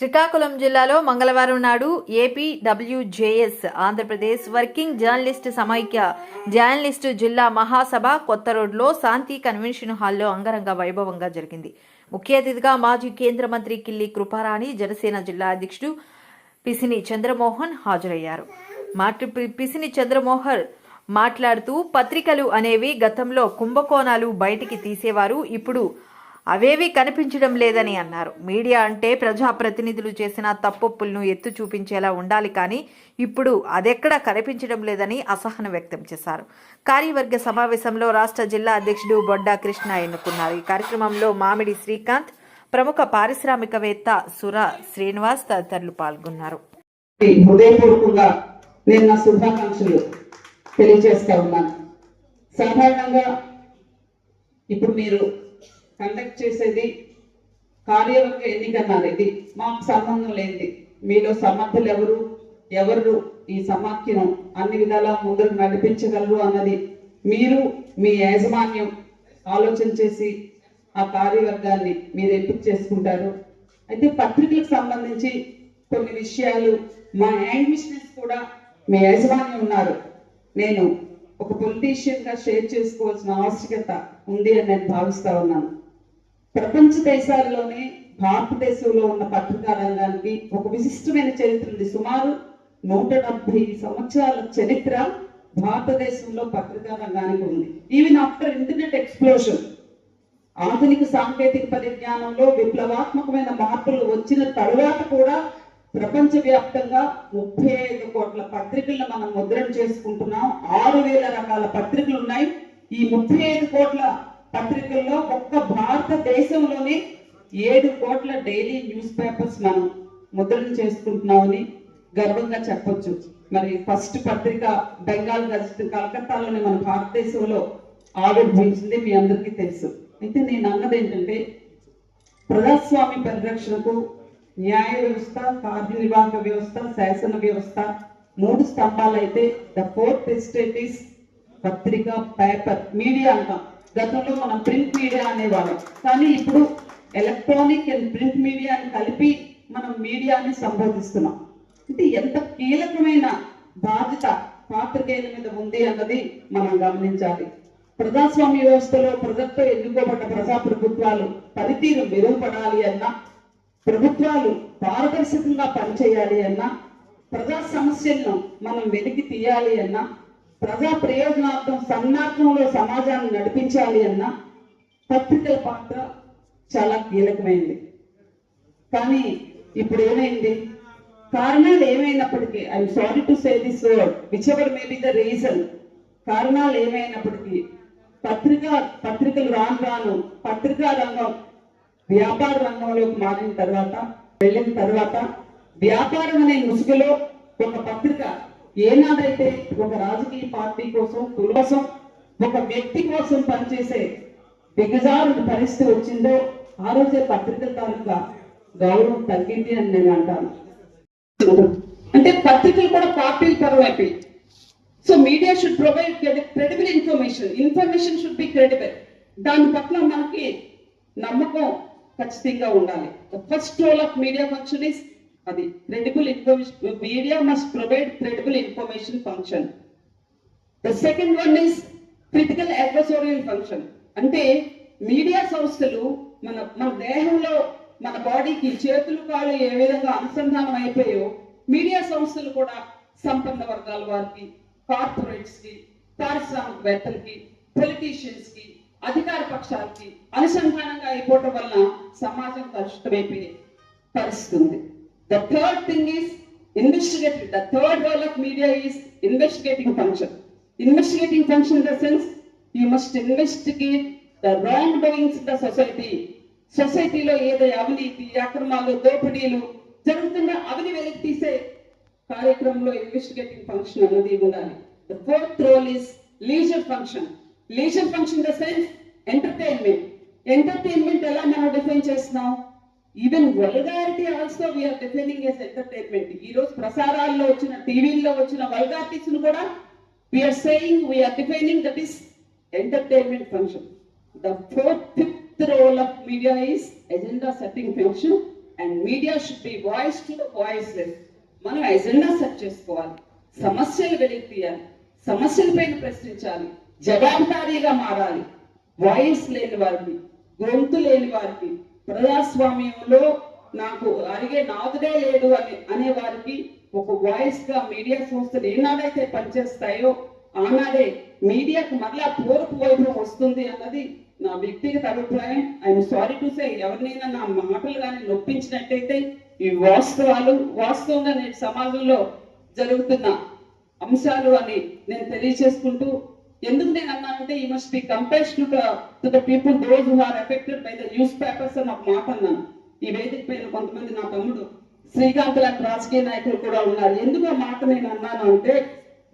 శ్రీకాకుళం జిల్లాలో మంగళవారం నాడు AP WJS Andhra Pradesh working journalist సమైక్య జర్నలిస్టు జిల్లా మహాసభ కొత్త రోడ్లో శాంతి కన్వెన్షన్ హాల్లో అంగరంగ వైభవంగా జరిగింది. ముఖ్య అతిథిగా మాజీ కేంద్ర మంత్రి కిల్లి కృపారాణి జనసేన జిల్లా అధ్యక్షుడు పిసిని చంద్రమోహన్ హాజరయ్యారు. మాట్రి పిసిని చంద్రమోహన్ మాట్లాడుతూ పత్రికలు అనేవి గతంలో కుంభకోణాలు బయటికి తీసేవారు ఇప్పుడు అవేవి కనిపించడం లేదని అన్నారు. మీడియా అంటే ప్రజాప్రతినిధులు చేసిన తప్పొప్పులను ఎత్తు చూపించేలా ఉండాలి కానీ ఇప్పుడు అదెక్కడ కనిపించడం లేదని అసహనం వ్యక్తం చేశారు. కార్యవర్గ సమావేశంలో రాష్ట్ర జిల్లా అధ్యక్షుడు బొడ్డా కృష్ణ ఎన్నుకున్నారు. ఈ కార్యక్రమంలో మామిడి శ్రీకాంత్ ప్రముఖ పారిశ్రామికవేత్త సుర శ్రీనివాస్ తదితరులు పాల్గొన్నారు. హృదయపూర్వకంగా నేను నా శుభాకాంక్షలు తెలియజేస్తా ఉన్నాను. సాధారణంగా ఇప్పుడు మీరు కండక్ట్ చేసేది కార్యవర్గ ఎన్నికన్నారు ఇది మాకు సంబంధం లేనిది. మీలో సమర్థులు ఎవరు ఎవరు ఈ సమాఖ్యను అన్ని విధాలా ముందుకు నడిపించగలరు అన్నది మీరు మీ యాజమాన్యం ఆలోచన చేసి ఆ కార్యవర్గాన్ని మీరు ఎంపిక చేసుకుంటారు? అయితే పత్రికలకు సంబంధించి కొన్ని విషయాలు మా యాంగ్విష్నెస్ కూడా మీ యాజమాన్యం ఉన్నారు. నేను ఒక పొలిటీషియన్గా షేర్ చేసుకోవాల్సిన ఆవశ్యకత ఉంది అని నేను భావిస్తా ఉన్నాను. ప్రపంచ దేశాల్లోనే భారతదేశంలో ఉన్న పత్రికా రంగానికి ఒక విశిష్టమైన చరిత్ర ఉంది. సుమారు నూట డెబ్బై సంవత్సరాల చరిత్ర భారతదేశంలో పత్రికా రంగానికి ఉంది. ఈవెన్ ఆఫ్టర్ ఇంటర్నెట్ ఎక్స్ప్లోషన్ ఆధునిక సాంకేతిక పరిజ్ఞానంలో విప్లవాత్మకమైన మార్పులు వచ్చిన తరువాత కూడా ప్రపంచవ్యాప్తంగా ముప్పై ఐదు కోట్ల పత్రికలను మనం ముద్రణ చేసుకుంటున్నాం. ఆరు వేల రకాల పత్రికలు ఉన్నాయి. ఈ ముప్పై ఐదు కోట్ల పత్రికల్లో ఒక్క భారతదేశంలోనే ఏడు కోట్ల డైలీ న్యూస్ పేపర్స్ మనం ముద్రణ చేసుకుంటున్నామని గర్వంగా చెప్పొచ్చు. మరి ఫస్ట్ పత్రిక బెంగాల్ గజెట్ కలకత్తాలోనే మన భారతదేశంలో ఆవిర్భవించింది మీ అందరికీ తెలుసు. అయితే నేను అన్నది ఏంటంటే ప్రజాస్వామ్య పరిరక్షణకు న్యాయ వ్యవస్థ కార్యనిర్వాహక వ్యవస్థ శాసన వ్యవస్థ మూడు స్తంభాలు అయితే ద ఫోర్త్ ఎస్టేట్ ఇస్ పత్రిక పేపర్ మీడియా అంటాం. గతంలో మనం ప్రింట్ మీడియా అనేవాళ్ళం. కానీ ఇప్పుడు ఎలక్ట్రానిక్ అండ్ ప్రింట్ మీడియాని కలిపి మనం మీడియాని సంబోధిస్తున్నాం. అంటే ఎంత కీలకమైన బాధ్యత పాత్రికేయుల మీద ఉంది అన్నది మనం గమనించాలి. ప్రజాస్వామ్య వ్యవస్థలో ప్రజలతో ఎన్నుకోబడ్డ ప్రజా ప్రభుత్వాలు పనితీరు మెరుగుపడాలి అన్నా ప్రభుత్వాలు పారదర్శకంగా పనిచేయాలి అన్నా ప్రజా సమస్యలను మనం వెలికి తీయాలి అన్నా ప్రజా ప్రయోజనార్థం సన్నార్థంలో సమాజాన్ని నడిపించాలి అన్న పత్రికల పాత్ర చాలా కీలకమైంది. కానీ ఇప్పుడు ఏమైంది? కారణాలు ఏమైనప్పటికీ I'm sorry to say this word which ever may be the reason కారణాలు ఏమైనప్పటికీ పత్రిక పత్రికలు రాను రాను పత్రికా రంగం వ్యాపార రంగంలోకి మారిన తర్వాత వెళ్ళిన తర్వాత వ్యాపారం అనే ముసుగులో ఒక పత్రిక ఏనాడైతే ఒక రాజకీయ పార్టీ కోసం కుల ఒక వ్యక్తి కోసం పనిచేసే దిగజారు పరిస్థితి వచ్చిందో ఆ రోజే పత్రికల తాలూకా గౌరవం తగ్గింది అని నేను అంటాను. అంటే పత్రికలు కూడా పార్టీలు పరం so media should provide credible information information should be credible దాని పట్ల మనకి నమ్మకం ఖచ్చితంగా ఉండాలి. First role of media function is అది credible information media must provide credible information function the second one is critical adversarial function అంటే media సంస్థలు మన మన దేహంలో మన బాడీకి చేతులు కాళ్ళు ఏ విధంగా అనుసంధానం అయిపోయో మీడియా సంస్థలు కూడా సంపన్న వర్గాల వారికి కార్పొరేట్స్కి పారిశ్రామికవేత్తలకి పొలిటీషియన్స్కి అధికార పక్షాలకి అనుసంధానంగా అయిపోవటం వలన సమాజం కలుషితమైపోయే పరిస్థితి ఉంది. The third thing is investigative the third role of media is investigating function investigating function in the sense you must investigate the wrong doings in the society సొసైటీలో ఏదో అవినీతి అక్రమాలు దోపిడీలు జరుగుతున్న అవిని వెలికి తీసే కార్యక్రమంలో ఇన్వెస్టిగేటింగ్ ఫంక్షన్ అనేది ఉండాలి. The fourth role is leisure function leisure function the sense entertainment entertainment ఎలా మనం డిఫైన్ చేస్తున్నాం? Even vulgarity also we are defining as entertainment ఈ రోజు ప్రసారాల్లో వచ్చిన టీవీల్లో వచ్చిన వల్గారిటీస్ను కూడా we are saying we are defining that is entertainment function the fourth fifth role of media is agenda setting function and media should be voice to the voice మనం agenda set చేసుకోవాలి. సమస్యలు వెలికి తీయాలి సమస్యలపైన ప్రశ్నించాలి. జవాబుదారీగా మారాలి. వాయిస్ లేని వారికి గొంతు లేని వారికి ప్రజాస్వామ్యంలో నాకు అడిగే నాదుడే లేడు అని అనే వారికి ఒక వాయిస్గా మీడియా సంస్థలు ఏనాడైతే పనిచేస్తాయో ఆనాడే మీడియాకు మరలా పూర్వపు వైభవం వస్తుంది అన్నది నా వ్యక్తిగత అభిప్రాయం. ఐఎమ్ సారీ టు సే ఎవరినైనా నా మాటలు కానీ నొప్పించినట్టయితే ఈ వాస్తవాలు వాస్తవంగా నేటి సమాజంలో జరుగుతున్న అంశాలు అని నేను తెలియజేసుకుంటూ ఎందుకు నేను అన్నానంటే ఈ must be compassion to the people those who are affected by the newspapers అని ఒక మాట అన్నాను. ఈ వేదిక పైన కొంతమంది నా తమ్ముడు శ్రీకాంత్ లాంటి రాజకీయ నాయకులు కూడా ఉన్నారు. ఎందుకు ఆ మాట నేను అన్నాను అంటే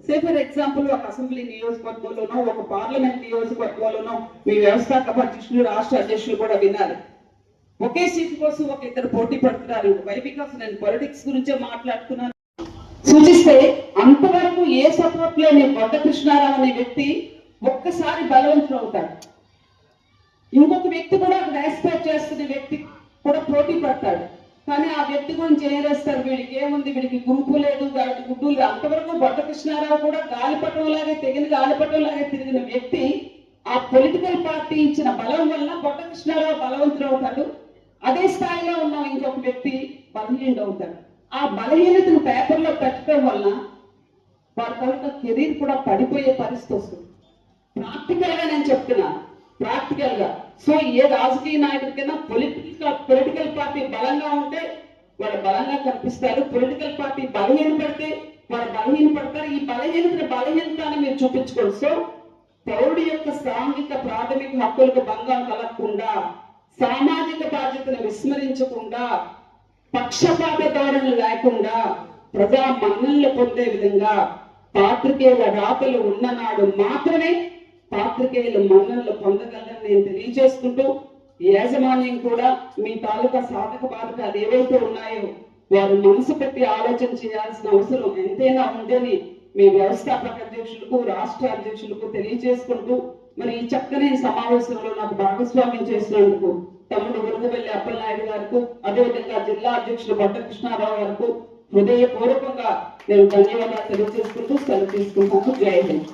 సే ఫర్ ఎగ్జాంపుల్ ఒక అసెంబ్లీ నియోజకవర్గంలోనో ఒక పార్లమెంట్ నియోజకవర్గంలోనో మీ వ్యవస్థాపక అధ్యక్షులు రాష్ట్ర అధ్యక్షులు కూడా విన్నారు ఒకే సీట్ కోసం ఒక ఇద్దరు పోటీ పడుతున్నారు. వై బికాస్ నేను పొలిటిక్స్ గురించే మాట్లాడుతున్నాను. సూచిస్తే అంతవరకు ఏ సపోర్ట్ లేని బొడ్డ కృష్ణారావు అనే వ్యక్తి ఒక్కసారి బలవంతుడు అవుతాడు. ఇంకొక వ్యక్తి కూడా రెస్పెక్ట్ చేస్తున్న వ్యక్తి కూడా పోటీ పడతాడు. కానీ ఆ వ్యక్తి గురించి ఏం చేస్తారు? వీడికి ఏముంది? వీడికి గుంపు లేదు వాడికి గుడ్డు లేదు. అంతవరకు బొట్ట కృష్ణారావు కూడా గాలిపటం లాగే తెగిన గాలిపటంలాగే తిరిగిన వ్యక్తి ఆ పొలిటికల్ పార్టీ ఇచ్చిన బలం వల్ల బొట్ట కృష్ణారావు బలవంతుడు అవుతాడు. అదే స్థాయిలో ఉన్న ఇంకొక వ్యక్తి బలహీనుడు అవుతాడు. ఆ బలహీనతను పేపర్లో పెట్టడం వల్ల వారి తాలూకా కెరీర్ కూడా పడిపోయే పరిస్థితి వస్తుంది. ప్రాక్టికల్గా నేను చెప్తున్నాను ప్రాక్టికల్గా సో ఏ రాజకీయ నాయకుడికైనా పొలిటికల్ పొలిటికల్ పార్టీ బలంగా ఉంటే వాళ్ళు బలంగా కనిపిస్తారు పొలిటికల్ పార్టీ బలహీన పడితే వాళ్ళు బలహీన పడతారు ఈ బలహీనతను బలహీనతని మీరు చూపించుకోండి. సో పౌరుడి యొక్క సాంఘిక ప్రాథమిక హక్కులకు భంగం కలగకుండా సామాజిక బాధ్యతను విస్మరించకుండా పక్షపాత ధోరణి లేకుండా ప్రజా మన్నలు పొందే విధంగా పాత్రికేయుల రాతలు ఉన్ననాడు మాత్రమే పాత్రికేయుల మన్నలు పొందగలరని నేను తెలియజేసుకుంటూ యాజమాన్యం కూడా మీ తాలూకా సాధక బాధకాలు ఏవైతే ఉన్నాయో వారు మనసు పెట్టి ఆలోచన చేయాల్సిన అవసరం ఎంతైనా ఉందని మీ వ్యవస్థాపక అధ్యక్షులకు రాష్ట్ర అధ్యక్షులకు తెలియజేసుకుంటూ మరి ఈ చక్కని సమావేశంలో నాకు భాగస్వామ్యం చేసినందుకు తమ్ముడు ఉరుగువెల్లి అప్పలనాయుడు గారికి అదేవిధంగా జిల్లా అధ్యక్షుడు బట్ట కృష్ణారావు గారికి హృదయపూర్వకంగా నేను ధన్యవాదాలు తెలియజేసుకుంటూ సెలవు తీసుకుంటాను జై హింద్.